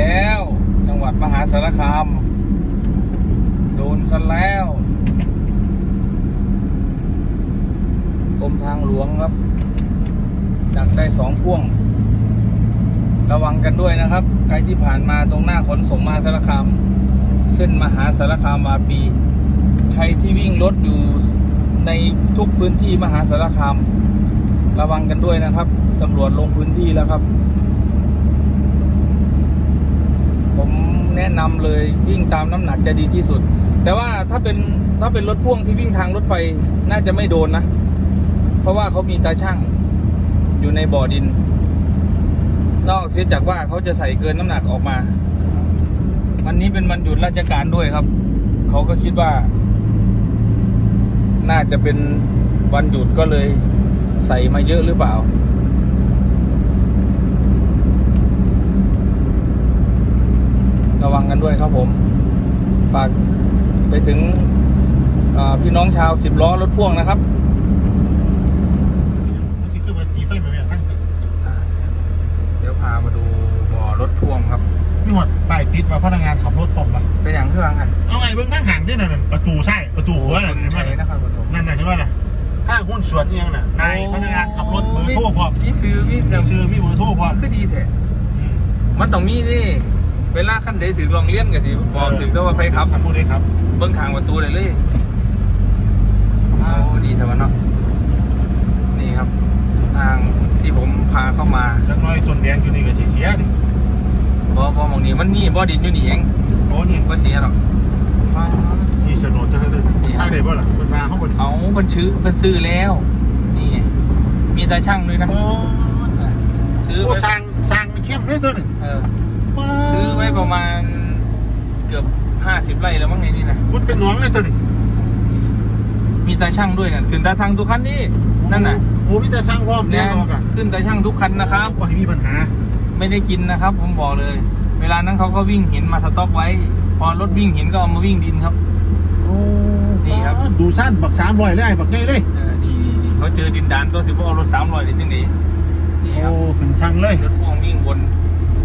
แล้ว จังหวัดมหาสารคาม โดนซะแล้วกรมทางหลวงครับจัดได้สองพ่วง ระวังกันด้วยนะครับ ใครที่ผ่านมาตรงหน้าขนส่งมหาสารคาม เส้นมหาสารคามวาปี ใครที่วิ่งรถอยู่ในทุกพื้นที่มหาสารคาม ระวังกันด้วยนะครับตำรวจลงพื้นที่แล้วครับ ผม แนะนำเลยวิ่งตามน้ำหนักจะดีที่สุด แต่ว่าถ้าเป็นถ้าเป็นรถพ่วงที่วิ่งทางรถไฟน่าจะไม่โดนนะ เพราะว่าเขามีตาช่างอยู่ในบ่อดิน นอกเสียจากว่าเขาจะใส่เกินน้ำหนักออกมาวันนี้เป็นวันหยุดราชการด้วยครับ เขาก็คิดว่า น่าจะเป็นวันหยุดก็เลยใส่มาเยอะหรือเปล่า ระวังกันด้วยครับผม ฝากไปถึงอ่าพี่น้องชาวสิบล้อรถพ่วงนะครับที่ขึ้นมาตีไฟมาเนี่ยทั้งเดี๋ยวพามาดูบ่อรถพ่วงครับนี่หมดป้ายติดว่าพนักงานขับรถตบละเป็นอย่างเครื่องกันเอาไงเบื้องทั้งห่างด้วยนั่นนะประตูใช่ประตูหัวนั่นคุณเห็นไหมชัยนครปฐมนั่นน่ะใช่ไหมน่ะห้างหุ้นส่วนเอียงน่ะนายพนักงานขับรถเบอร์โทรพร้อมพี่ซื้อพี่มีเดิมซื้อมีเบอร์โทรพร้อมก็ดีแท้อืมมันต้องมีดิ เวลาขั้นใดถึงลองเลี้ยนกันสิบอกถึงก็ว่าใครครับขับพูดได้ครับ เบิ้งทางประตูเลยเลยโอ้ดีแต่ว่าเนาะนี่ครับ ทางที่ผมพาเข้ามาจักหน้อยต้นแดงอยู่นี่ก็สิเสียดิบ่บ่มองนี้มันนี่บ่ดินอยู่นี่เองโอ้นี่บ่เสียหรอกที่สนดจะให้เลยถ้าได้บ่ล่ะมันมาเข้าบนเอามันชื่อมันซื้อแล้ว นี่ไงมีตาช่างด้วยนะโอ้ซื้อโอ้ไว้สร้างสร้างเข้มเลยตัวหนึ่งเออ ซื้อไว้ประมาณเกือบห้าสิบไร่แล้วมั้งในนี้นะคุณเป็นน้องเลยตัวหนึ่งมีตาช่างด้วยนะขึ้นตาช่างทุกคันนี่นั่นน่ะโอ้มีแต่สร้างพร้อมแน่นอนอะขึ้นตาช่างทุกคันนะครับก็ให้มีปัญหา ไม่ได้กินนะครับ ผมบอกเลย เวลานั้นเขาก็วิ่งหินมาสต็อกไว้ พอรถวิ่งหินก็เอามาวิ่งดินครับโอ้นี่ครับดูสั้นบักสามร้อยเลยไอ้บักใหญ่เลยเออดีดีเขาเจอดินดานตัวสิบเอารถสามร้อยได้จังไงนี่คโอ้รับเป็นช่างเลยรถพ่วงวิ่งบน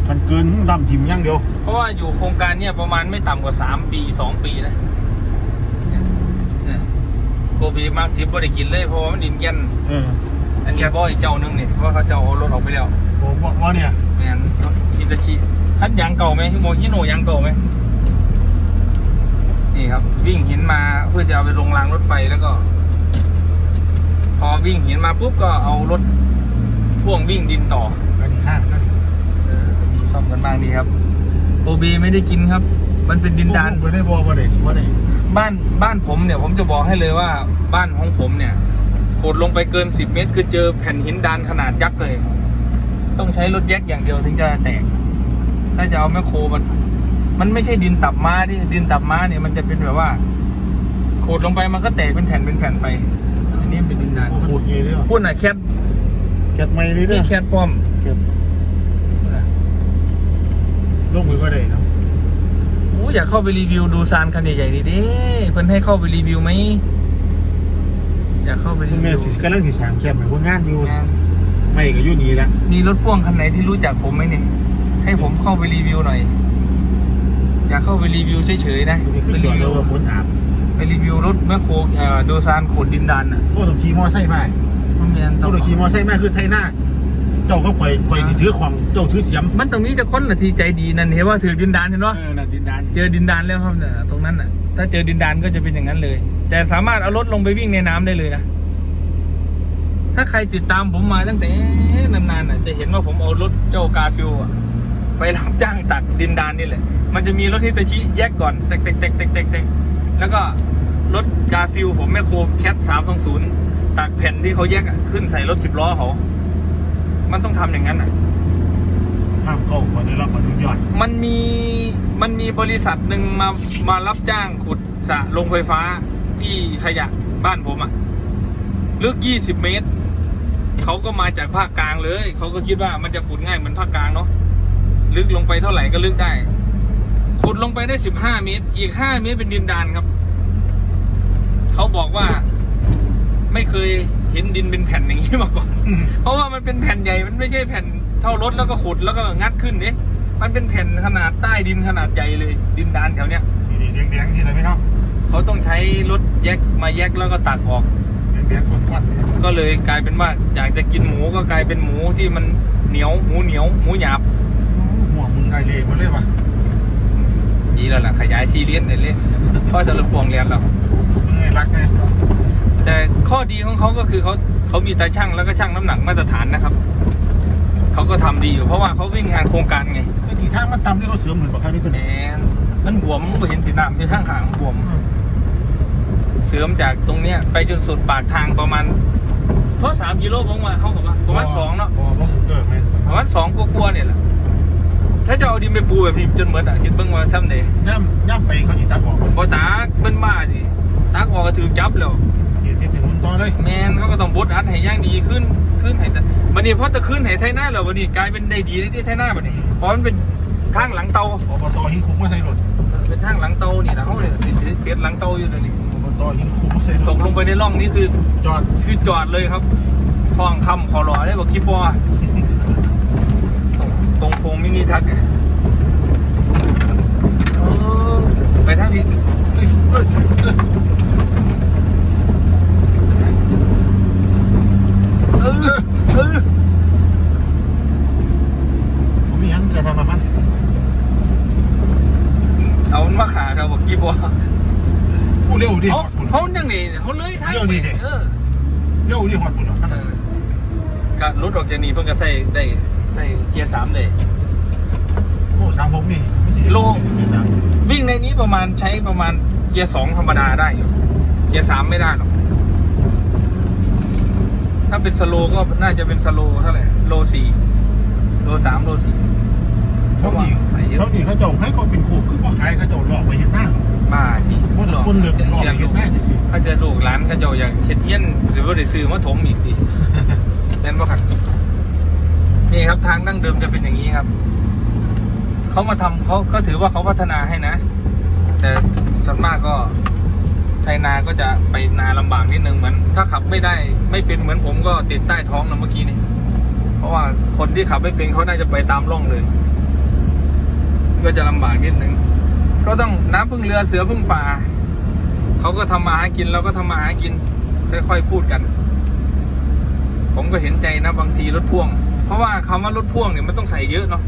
ทันเกินดำทิมอย่างเดียว เพราะว่าอยู่โครงการเนี่ยประมาณไม่ต่ำกว่าสามปีสองปีนะเนี่ยเนี่ยโกบีมาร์คสิบบ่ได้กินเลยเพราะว่ามันดินแก่นเอออันนี้บ่อีกเจ้านึงเนี่ยเพราะว่าเขาเจ้าเอารถออกไปแล้วโอ้บ่บ่เนี่ยแมนฮิตาชิคันยางเก่าไหมฮิโมฮิโนยางเก่าไหมนี่ครับ วิ่งหินมาเพื่อจะเอาไปลงรางรถไฟแล้วก็ พอวิ่งหินมาปุ๊บก็เอารถพ่วงวิ่งดินต่อ อันนี้ห้างนั่นเออมี ซ่อมกันบ้างดีครับโอเบไม่ได้กินครับ มันเป็นดินดานไปได้บ่บ่ได้นี่บ่ได้บ้านบ้านผมเนี่ยผมจะบอกให้เลยว่าบ้านของผมเนี่ยขุดลงไปเกินสิบเมตร คือเจอแผ่นหินดานขนาดยักษ์เลย ต้องใช้รถแยกอย่างเดียวถึงจะแตก ถ้าจะเอาแมคโครมัน มันไม่ใช่ดินตับม้าดิดินตับม้าเนี่ยมันจะเป็นแบบว่าขุดลงไปมันก็แตกเป็นแผ่นเป็นแผ่นไป อันนี้เป็นดินดานโอ้โหเงี้ยเลยว่ะพูดน่ะแคทแกะไม่เลยเด้นี่อแคทป้อมแกะ ลงมือบ่ได้เนาะโอ้อยากเข้าไปรีวิวดูซานคันใหญ่ๆนี่ดิเพิ่นให้เข้าไปรีวิวไหมอยากเข้าไปรีคุณแม่วิวสิกำลังสิสร้างแคมป์ให้คนงานอยู่งานไม่ก็อยู่นี่แหละมีรถพ่วงคันไหนที่รู้จักผมไหมเนี่ยให้ผมเข้าไปรีวิวหน่อย อยากเข้าไปรีวิวเฉยๆนะนี่ไปคือจรีอดวิแล้ววว่าฝนอาบไปรีวิวรถแมคโครเอ่อดูซานขนดินดานอะโอ้ต้องขี่มอไซค์ไปมันแมนต้โอ้องต้องขี่มอไซค์มาคือไทยหน้า เจ้าก็ข่อยข่อยที่ถือของเจ้าถือเสียมมันตรงนี้จะค้นละทีใจดีนั่นเห็นว่าถือดินดานเห็นปะเออนั่นดินดานเจอดินดานแล้วครับเนี่ยตรงนั้นอะ ถ้าเจอดินดานก็จะเป็นอย่างนั้นเลย แต่สามารถเอารถลงไปวิ่งในน้ำได้เลยนะถ้าใครติดตามผมมาตั้งแต่นานๆน่ะ จะเห็นว่าผมเอารถเจ้ากาฟิวอะไปรับจ้างตักดินดานนี่แหละ มันจะมีรถฮิตาชิแยกก่อนเตกเตกเตกเตกเตกเตกแล้วก็รถกาฟิวผมแมคโครแคทสามสองศูนย์ตักแผ่นที่เขาแยกอะขึ้นใส่รถสิบล้อเขา มันต้องทำอย่างนั้นอะห้ามเข้าก่อนได้รับอนุญาตมันมีมันมีบริษัทหนึ่งมามารับจ้างขุดสระลงไฟฟ้าที่ขยะบ้านผมอะลึก20เมตรเขาก็มาจากภาคกลางเลยเขาก็คิดว่ามันจะขุดง่ายเหมือนภาคกลางเนาะลึกลงไปเท่าไหร่ก็ลึกได้ ขุดลงไปได้15เมตร อีก5เมตรเป็นดินดานครับ เขาบอกว่าไม่เคยเห็นดินเป็นแผ่นอย่างนี้มาก่อนเพราะว่ามันเป็นแผ่นใหญ่ มันไม่ใช่แผ่นเท่ารถแล้วก็ขุดแล้วก็งัดขึ้นเนี่ยมันเป็นแผ่นขนาดใต้ดินขนาดใหญ่เลย ดินดานแถวเนี้ยนี่นี่แดงๆที่ไหนพี่น้องเขาต้องใช้รถแยกมาแยกแล้วก็ตักออก แดงๆกดๆ ก็เลยกลายเป็นว่าอยากจะกินหมูก็กลายเป็นหมูที่มันเหนียวหมูเหนียวหมูหยาบหัวมึงไกลเลยมาเลยว่ะดีแล้วล่ะขยายที่เลี้ยนเลยเล่นเพราะจะรถพวงเรียนแล้วมึงไงรักไง แต่ข้อดีของเขาก็คือเขาเขามีตาช่างแล้วก็ช่างน้ำหนักมาตรฐานนะครับเขาก็ทำดีอยู่เพราะว่าเขาวิ่งงานโครงการไงไอ้กี่ทางมันตำที่เขาเสริมเหมือนปากคานี่ตัวแหมนี้มันบวมมันบ่เห็นสีน้ำที่ข้างขางบวม เสริมจากตรงเนี้ย ไปจนสุดปากทางประมาณเพราะสามกิโลผมว่าเขาบอกว่าประมาณสองเนาะพอบ่เออแม่นประมาณสองกลัวาๆเนี่ยแหละถ้าจะเอาดินไปปูแบบนี้จนเหมือนอะคิดเบิ้งว่าซ้ำเดย์ย่ำย่ำไปเขาจีตัดออกบ่ตากเป็นบ้าสิตากออกก็ถือจับแล้วจีที่ถึงมัน ต่อเลยแมนเขาก็ต้องบดอัดให้ย่างดีขึ้นขึ้นให้แต่วันนี้พอตะขึ้นให้ไทยหน้าแล้ววันนี้กลายเป็นได้ดีที่ไทยหน้าวันนี้เพราะมันเป็นทางหลังเตาอบตหิงคุกมาใส่รถเป็นทางหลังเตานี่นะเขาเนี่ยติดเสียหลังเตาอยู่ตรงนี้อบตหิงคุกมาใส่รตถกลงไปในร่องนี้คือจอดคือจอดเลยครับคลองคำขอรอได้บอกกี่ปอตรงโค้งมินิทักเนี่ยเออไปทางนี้ เอ้ยเอ้ยเอ้ย เออเออ ผมมีหยังจะทำมามัน เอามันมาขาครับบอกกี่ปอ กูเร็ วดิเขาหอดปุ่น เขาจังนี่เขาเลื้อยทางเดี๋ยวนี้ดิ เออเร็วดิหอดปุ่นเหรอเออก็รถออกจากนี่เพิ่งก็ใส่ได้ได้เกียร์สามเลย โอ้สามผมนี่ไม่ใช่โล่งไม่ใช่สามวิ่งในนี้ประมาณใช้ประมาณเกียร์สองธรรมดาได้อยู่ เกียร์สามไม่ได้หรอก ถ้าเป็นสโลว์ก็น่าจะเป็นสโลว์เท่าไหร่โลสี่โลสามโลสี่เท่านี้ใส่เยอะเท่านี้เขาเจ้าให้ก็เป็นคู่คือว่าขายเขาเจ้าหลอกไปเห็นหน้า บ้าที่คนคนเหลือกหลอกไปเห็นหน้าจะสิถ้าจะลูกร้านก็จะอยากเช็ดเยี่ยนหรือว่าได้ซื้อมาถมอีกดิเล่นว่าขัดนี่ครับทางดั้งเดิมจะเป็นอย่างนี้ครับ เขามาทำเขาก็ถือว่าเขาพัฒนาให้นะ แต่ส่วนมากก็ไทยนาก็จะไปนาลำบากนิดนึงเหมือน ถ้าขับไม่ได้ไม่เป็นเหมือนผมก็ติดใต้ท้องนะเมื่อกี้นี่เพราะว่าคนที่ขับไม่เป็นเขาน่าจะไปตามร่องเลย ก็จะลำบากนิดนึง ก็ต้องน้ำพึ่งเรือเสือพึ่งป่า เขาก็ทำมาหากินเราก็ทำมาหากิน ค่อยๆพูดกัน ผมก็เห็นใจนะบางทีรถพ่วง เพราะว่าคำว่ารถพ่วงเนี่ยมันต้องใส่เยอะเนาะ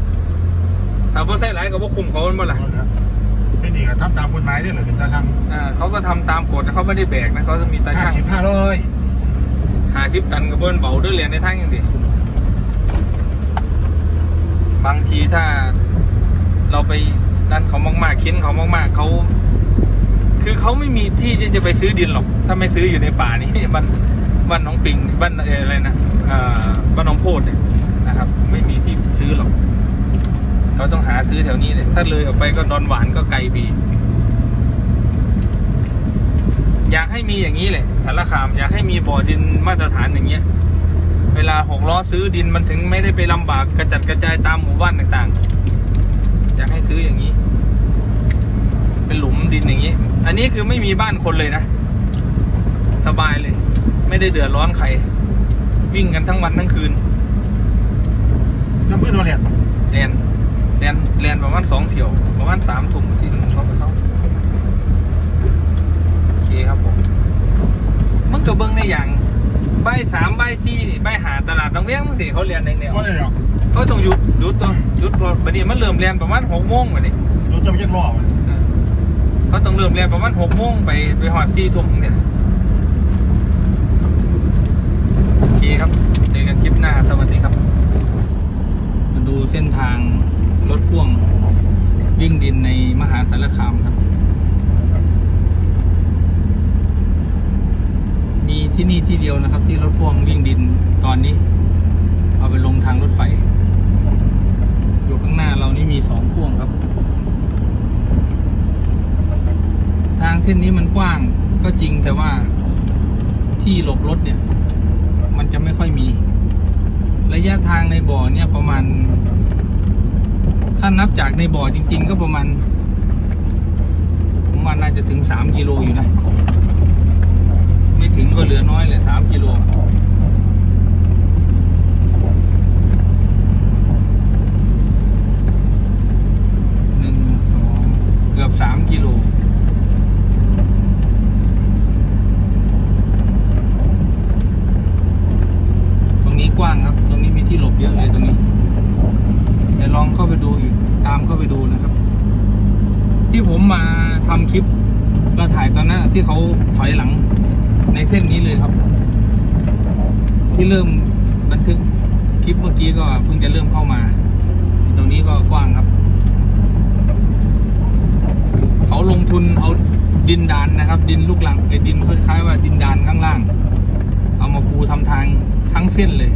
ถ้าพอใส่หลายก็บ่คุมเขาเป็นบ่ล่ะเป็นนี่ก็ทำตามกฎหมายด้วยเหรอถึงตาช่างอ่าเขาก็ทำตามกฎแต่เขาไม่ได้แบกนะเขาจะมีตาห้าช่างสิบห้าร้อยหาชิปตันกับเบิ้ลเบาด้วยเรียนในทางอย่างดีบางทีถ้าเราไป นั่นเขามากๆเค้นเขามากๆเขาคือเขาไม่มีที่ที่จะไปซื้อดินหรอก ถ้าไม่ซื้ออยู่ในป่านี้บ้านบ้านน้องปิงบ้านเอ่ออะไรนะอ่าบ้านน้องโพดเนี่ยนะครับ ไม่มีที่ซื้อหรอกเขาต้องหาซื้อแถวนี้เลยถ้าเลยออกไปก็ดอนหวานก็ไกลปีอยากให้มีอย่างนี้เลยสารคาม อยากให้มีบ่อดินมาตรฐานอย่างเงี้ย เวลาหกล้อซื้อดินมันถึงไม่ได้ไปลำบากกระจัดกระจายตามหมู่บ้านต่างๆ อยากให้ซื้ออย่างนี้ เป็นหลุมดินอย่างนี้ อันนี้คือไม่มีบ้านคนเลยนะ สบายเลย ไม่ได้เดือดร้อนใคร วิ่งกันทั้งวันทั้งคืนน้ำมือโดนแหลกเรียนเรียนเรียนประมาณสองเที่ยว ประมาณสามถุงสี่ถุงเขาไปเศร้าโอเคครับผมมึงก็เบิ้งในอย่างใบสามใบสี่นี่ใบหาตลาดน้องเลี้ยงมึงสิเขาเรียนในแนวว่าอะไรหรอก เขาต้องหยุดหยุดตัวหยุดพอบัดนี้มันเริ่มเรียนประมาณหกโมงบัดนี้รถจะไปยักล้อมันเออเขาต้องเริ่มเรียนประมาณหกโมงไปไปหอดสี่ทุ่มเนี่ยโอเคครับเจอกันคลิปหน้าสวัสดีครับ มาดูเส้นทางรถพ่วงวิ่งดินในมหาสารคามครับ มีที่นี่ที่เดียวนะครับ ที่รถพ่วงวิ่งดินตอนนี้ เอาไปลงทางรถไฟ อยู่ข้างหน้าเรานี่มีสองพ่วงครับ ทางเส้นนี้มันกว้างก็จริงแต่ว่าที่หลบรถเนี่ย มันจะไม่ค่อยมี ระยะทางในบ่อเนี่ยประมาณ ถ้านับจากในบ่อจริง ๆ ก็ประมาณผมว่าน่าจะถึงสามกิโลอยู่นะ ไม่ถึงก็เหลือน้อยเลยสามกิโล องเข้าไปดูอีกตามเข้าไปดูนะครับ ที่ผมมาทำคลิปก็ถ่ายตอนนั้นที่เขาถอยหลังในเส้นนี้เลยครับ ที่เริ่มบันทึกคลิปเมื่อกี้ก็เพิ่งจะเริ่มเข้ามา ตรงนี้ก็กว้างครับ เขาลงทุนเอาดินดานนะครับ ดินลูกหลังไอ้ดินคล้ายๆว่าดินดานข้างล่าง เอามาปูทำทางทั้งเส้นเลย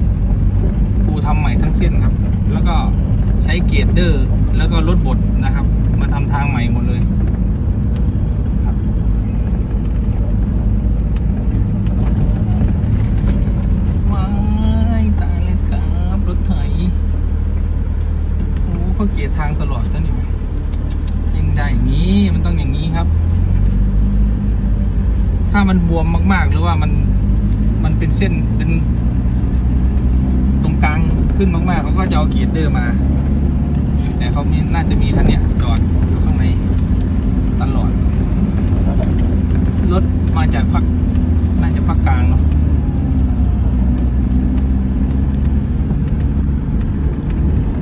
ปูทำใหม่ทั้งเส้นครับ แล้วก็ใช้เกียร์เดอร์ แล้วก็รถบดนะครับ มาทำทางใหม่หมดเลยครับว้ายตายแล้วครับรถไถโอ้เขาเกียร์ทางตลอดก็นี่ไหมยังได้อย่างนี้ มันต้องอย่างนี้ครับ ถ้ามันบวมมากๆ หรือ ว่ามันมันเป็นเส้นเป็น ตรงกลางขึ้นมากๆเขาก็จะเอาเกียร์เดอร์มา แต่เขามีน่าจะมีคันเนี้ยจอดอยู่ข้างในตลอดรถมาจากภาคน่าจะภาคกลางเนาะ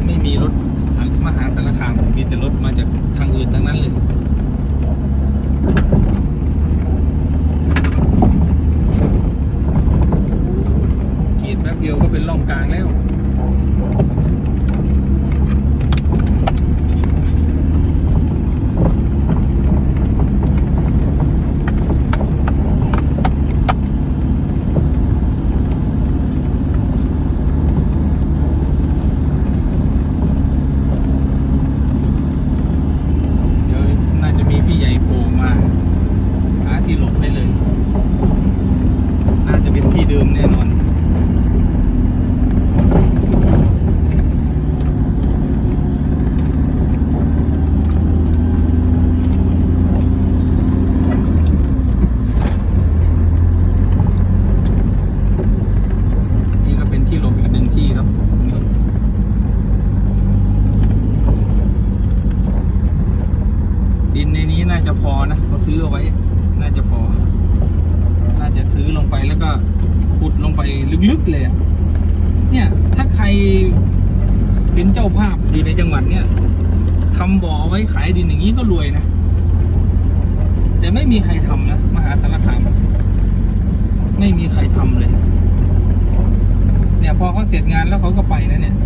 ไม่มีรถจากมหาสารคามมีแต่รถมาจากทางอื่นทั้งนั้นเลย ขีดแป๊บเดียวก็เป็นร่องกลางแล้ว เดี๋ยวน่าจะมีพี่ใหญ่โผล่มา หาที่หลบได้เลย น่าจะเป็นที่เดิมแน่นอน นี่ก็เป็นที่หลบอีกหนึ่งที่ครับตรงนี้ดินในนี้น่าจะพอนะเขาซื้อเอาไว้ น่าจะพอ น่าจะซื้อลงไปแล้ว ก็ขุดลงไปลึกๆเลยเนี่ย ถ้าใครเป็นเจ้าภาพอยู่ในจังหวัดเนี่ยทำบ่อไว้ขายดินอย่างนี้ก็รวยนะ แต่ไม่มีใครทำนะ มหาสารคามไม่มีใครทำเลย เนี่ยพอเขาเสร็จงานแล้วเขาก็ไปนะเนี่ย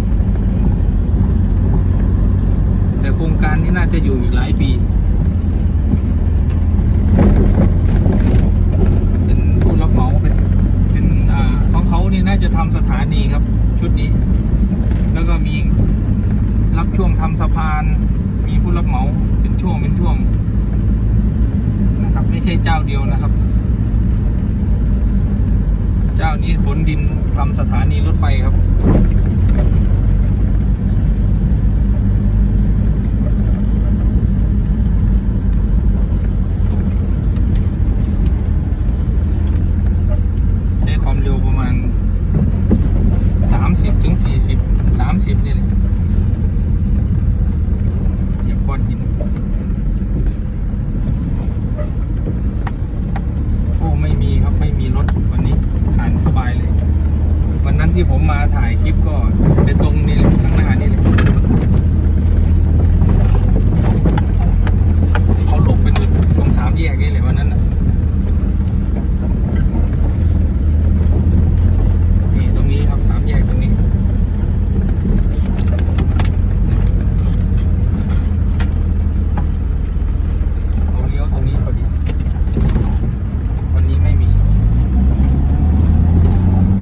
แต่โครงการนี้น่าจะอยู่อีกหลายปี